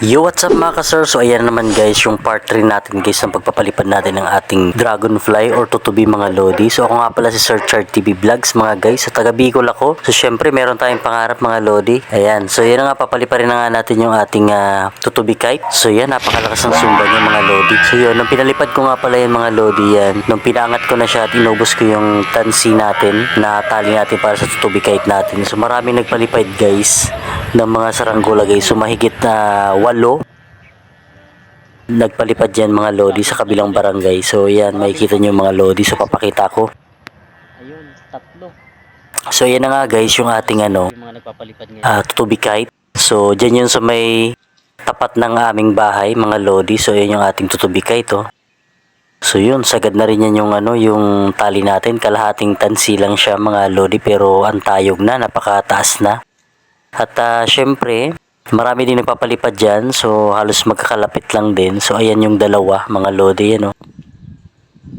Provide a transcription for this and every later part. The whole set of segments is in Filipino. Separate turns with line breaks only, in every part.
Yo, what's up mga ka-sir? So ayan naman guys, yung part 3 natin guys ng pagpapalipad natin ng ating Dragonfly or tutubi mga Lodi. So ako nga pala si Sir Chart TV Vlogs mga guys. So taga Bicol ako. So syempre meron tayong pangarap mga Lodi. Ayan, so yan nga papaliparin na nga natin yung ating ah, tutubi kite. So yan, napakalakas ng sumba niya mga Lodi. So yun, nung pinalipad ko nga pala yung mga Lodi yan, nung pinangat ko na siya at inubos ko yung tansi natin na tali natin para sa tutubi kite natin. So maraming nagpalipad guys ng mga saranggola guys. So mahigit na walo nagpalipad yan mga lodi sa kabilang barangay. So yan, makikita nyo mga lodi. So papakita ko.
Ayun, tatlo.
So yan na nga guys yung ating ano,
Yung mga nagpapalipad ngayon.
ah tutubi kite. So dyan yun sa may tapat ng aming bahay mga lodi. So yan yung ating tutubi kite oh. So yun, sagad na rin yan yung ano, yung tali natin. Kalahating tansi lang siya mga lodi pero ang tayog na, napakataas na. At ah, syempre, marami din nagpapalipad dyan. So halos magkakalapit lang din. So ayan yung dalawa mga lodi yan oh.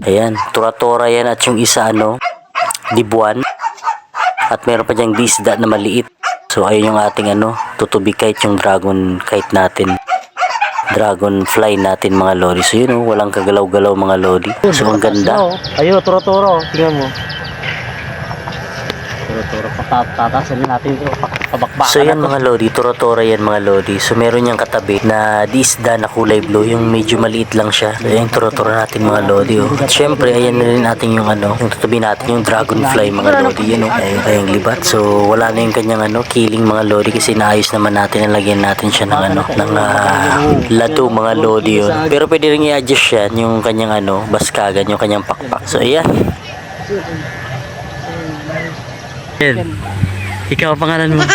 Ayan, tura-tura yan at yung isa ano, dibuan. At meron pa diyang disda na maliit. So ayun yung ating ano, tutubi kite yung dragon kite natin. Dragonfly natin mga lodi. So yun oh, walang kagalaw-galaw mga lodi. So ang ganda.
Ayun, turo-turo. Tingnan mo. Turo-turo. Patatasan natin ito. Pabakbakan
So yan mga lodi, tura-tura yan mga lodi. So meron niyang katabi na disda na kulay blue, yung medyo maliit lang siya. So yan tura-tura natin mga lodi. Oh. At syempre, ayan na rin natin yung ano, yung tutubi natin, yung dragonfly mga lodi. Yan oh, ayun kayang libat. So wala na yung kanyang ano, killing mga lodi kasi naayos naman natin, nalagyan natin siya ng ano, ng ah, lado mga lodi yun. Pero pwede rin i-adjust yan, yung kanyang ano, baskagan, yung kanyang pakpak. So ayan. Ikaw, pangalan mo?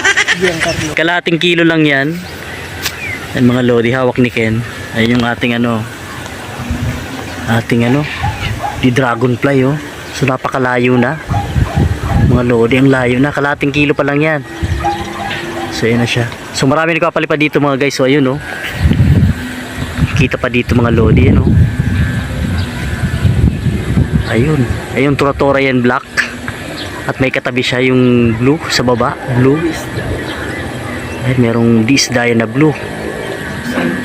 Kalating kilo lang yan. Yan mga lodi, hawak ni Ken. Ayun yung ating ano, ating ano, di dragonfly oh. So napakalayo na. Mga lodi, ang layo na. Kalating kilo pa lang yan. So yun na siya. So marami nagpapalipad dito mga guys. So ayun oh. Kita pa dito mga lodi yan oh. Ayun. Ayun, tura-tura yan black. At may katabi siya yung blue sa baba. Blue. Ay, merong disdaya na blue.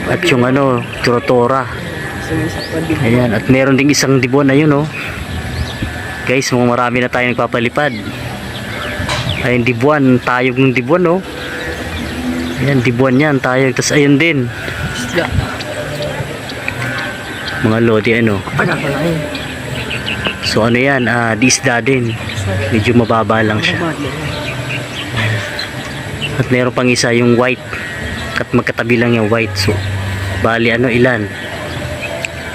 At yung ano, tura-tura. Ayan. At meron ding isang dibon. Ayun oh. Guys, mga marami na tayo nagpapalipad. Ayun, dibuan. Tayog ng dibuan oh. Ayan, dibuan yan. Tayog. Tapos ayun din. Mga lodi ano. So ano yan, ah, disda din. Medyo mababa lang siya. At meron pang isa yung white. At magkatabi lang yung white. So, bali ano ilan?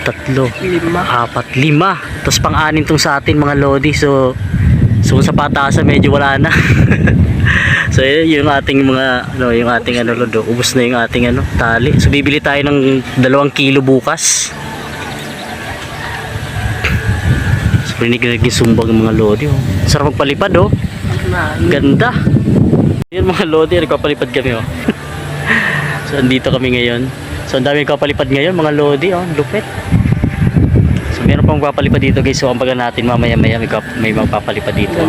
Tatlo. Lima. Apat. Lima. Tapos pang-anin tong sa atin mga lodi. So, so sa pataasan medyo wala na. so yun yung ating mga ano yung ating ano lodo ubos na yung ating ano tali so bibili tayo ng dalawang kilo bukas so rinig-rinig yung sumbag ng mga lodi oh. sarap magpalipad oh. Ganda. Yun mga lodi nagpapalipad kami oh. So andito kami ngayon. So ang dami nagpapalipad ngayon mga lodi oh. Lupit. So meron pang magpapalipad dito guys. So ang baga natin mamaya maya may, may magpapalipad dito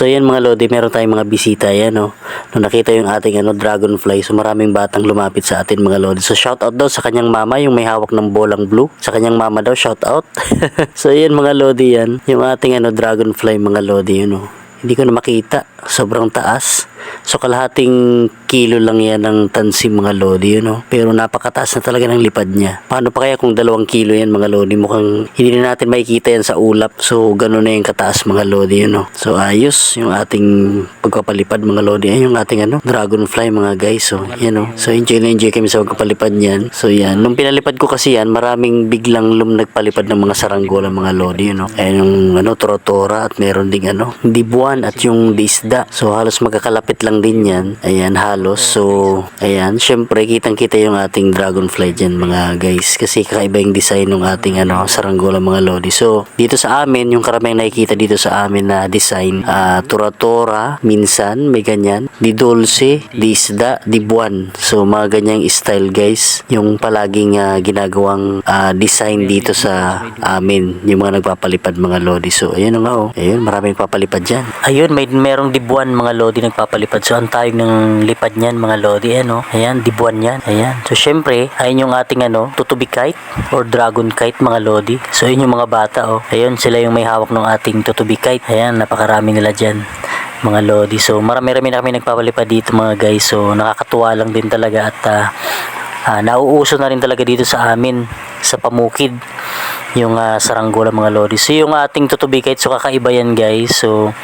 So yan mga lodi, meron tayong mga bisita yan no. Nung nakita yung ating ano dragonfly, so maraming batang lumapit sa atin mga lodi. So shout out daw sa kanyang mama, yung may hawak ng bolang blue. Sa kanyang mama daw, shout out. so yan mga lodi yan, yung ating ano dragonfly mga lodi yun no. Hindi ko na makita, sobrang taas. So kalahating kilo lang yan ng tansi mga lodi yun no. Pero napakataas na talaga ng lipad niya. Paano pa kaya kung dalawang kilo yan mga lodi? Mukhang hindi na natin makikita yan sa ulap. So ganun na yung kataas mga lodi yun no. So ayos yung ating pagpapalipad mga lodi. Ayun yung ating ano, dragonfly mga guys. So yan no. So enjoy na enjoy kami sa pagpapalipad niyan. So yan. Nung pinalipad ko kasi yan, maraming biglang lum nagpalipad ng mga saranggola mga lodi yun no. Ayun yung ano, trotora at meron ding ano, dibuan at yung disda. So halos magkakalapit lang din yan. Ayan, halos. So, ayan. Syempre, kitang-kita yung ating dragonfly dyan, mga guys. Kasi kakaiba yung design ng ating ano, saranggola, mga lodi. So, dito sa amin, yung karaming nakikita dito sa amin na design, ah, tura-tura, minsan, may ganyan. Di dulce, di isda, di buwan. So, mga ganyang style, guys. Yung palaging ah, ginagawang ah, design dito sa amin. Yung mga nagpapalipad, mga lodi. So, ayun na nga, oh. Ayun, maraming papalipad dyan. Ayun, may merong dibuan mga lodi nagpapalipad. So ang tawag ng lipad niyan mga lodi ano. Ayan, dibuan yan. Ayan. So syempre, ayun yung ating ano, tutubi kite or dragon kite mga lodi. So yun yung mga bata oh. Ayun sila yung may hawak ng ating tutubi kite. Ayan, napakarami nila diyan mga lodi. So marami-rami na kami nagpapalipad dito mga guys. So nakakatuwa lang din talaga at ah, ah, nauuso na rin talaga dito sa amin sa pamukid yung ah, saranggola mga lodi. So yung ating tutubi kite so kakaiba yan guys. So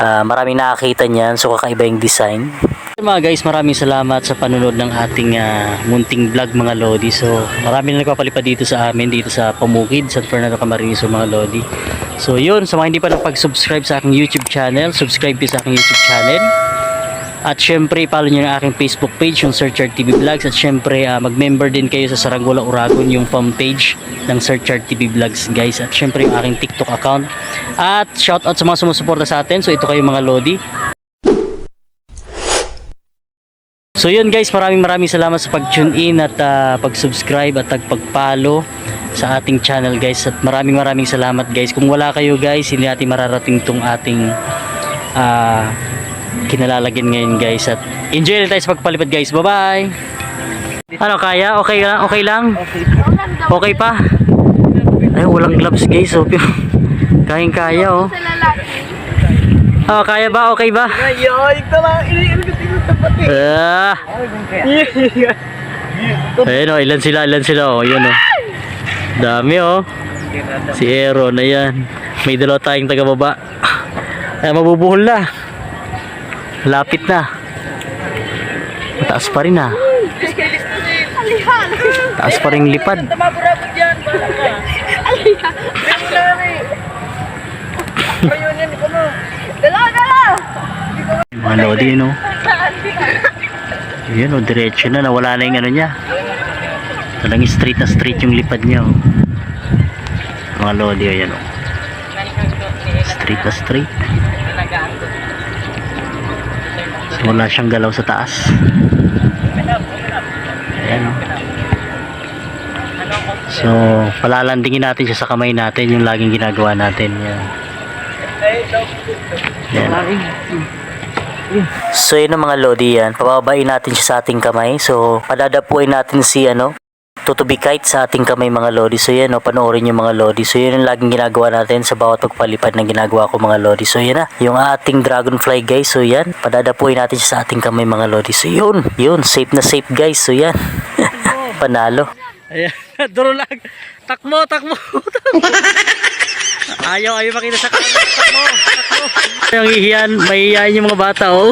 ah, maraming nakakita niyan so kakaiba yung design. Mga guys, maraming salamat sa panunod ng ating ah, munting vlog mga lodi. So marami na nagpapalipad dito sa amin dito sa Pamukid, San Fernando Camarines mga lodi. So yun, sa mga hindi pa nakapag-subscribe sa aking YouTube channel, subscribe kayo sa aking YouTube channel. At syempre, follow nyo ang aking Facebook page, yung Searchard TV Vlogs. At syempre, ah, mag-member din kayo sa Saranggola Uragon, yung fan page ng Searchard TV Vlogs, guys. At syempre, yung aking TikTok account. At shoutout sa mga sumusuporta sa atin. So, ito kayo mga Lodi. So yun guys, maraming maraming salamat sa pag-tune in at ah, pag-subscribe at pag-follow sa ating channel guys at maraming maraming salamat guys. Kung wala kayo guys, hindi natin mararating tong ating ah kinalalagyan ngayon guys at enjoy na tayo sa pagpalipad guys. Bye-bye. Ano kaya? Okay lang? Okay lang? Okay pa? Ay, walang gloves guys. Oh. Kayang kaya oh. Oh, kaya ba? Okay ba? Ah. Ayun oh, ilan sila, ilan sila oh, yun oh. Dami oh. Si Aaron, ayan. May dalawa tayong taga-baba. Ay, mabubuhol na. Lapit na. Mataas pa rin ah. Taas pa rin lipad. Mga lodi, no? Yun o, diretso na. Nawala na yung ano niya. Talagang straight na straight yung lipad niya. Oh. Mga lodi, o yan o. Straight na straight. So, wala siyang galaw sa taas. Ayan o. So, palalandingin natin siya sa kamay natin yung laging ginagawa natin. Yan. Yan. So yun ang mga lodi yan. Pababain natin siya sa ating kamay. So padadapuin natin si ano tutubi kite sa ating kamay mga lodi. So yan o, panoorin yung mga lodi. So yun ang laging ginagawa natin sa bawat pagpalipad na ginagawa ko mga lodi. So yan na, yung ating dragonfly guys. So yan, padadapuin natin sa ating kamay mga lodi. So yun, yun, safe na safe guys. So yan, panalo. Ayan, duro lang. Takmo, takmo. ayaw, ayaw makita sa camera. Takmo, takmo. Yung ihiyan, mahihiyan yung mga bata. Oh.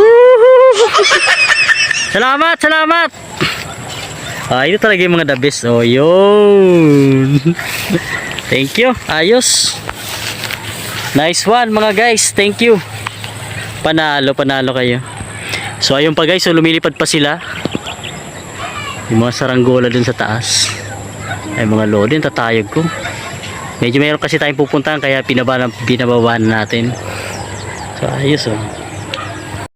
salamat, salamat. Ah, ito talaga yung mga the best. Oh, yun. Thank you. Ayos. Nice one mga guys. Thank you. Panalo, panalo kayo. So ayun pa guys, so lumilipad pa sila. Yung mga saranggola dun sa taas. Ay mga lodi, yung tatayog ko. Medyo meron kasi tayong pupuntahan kaya pinababa, pinababa na natin. So ayos oh.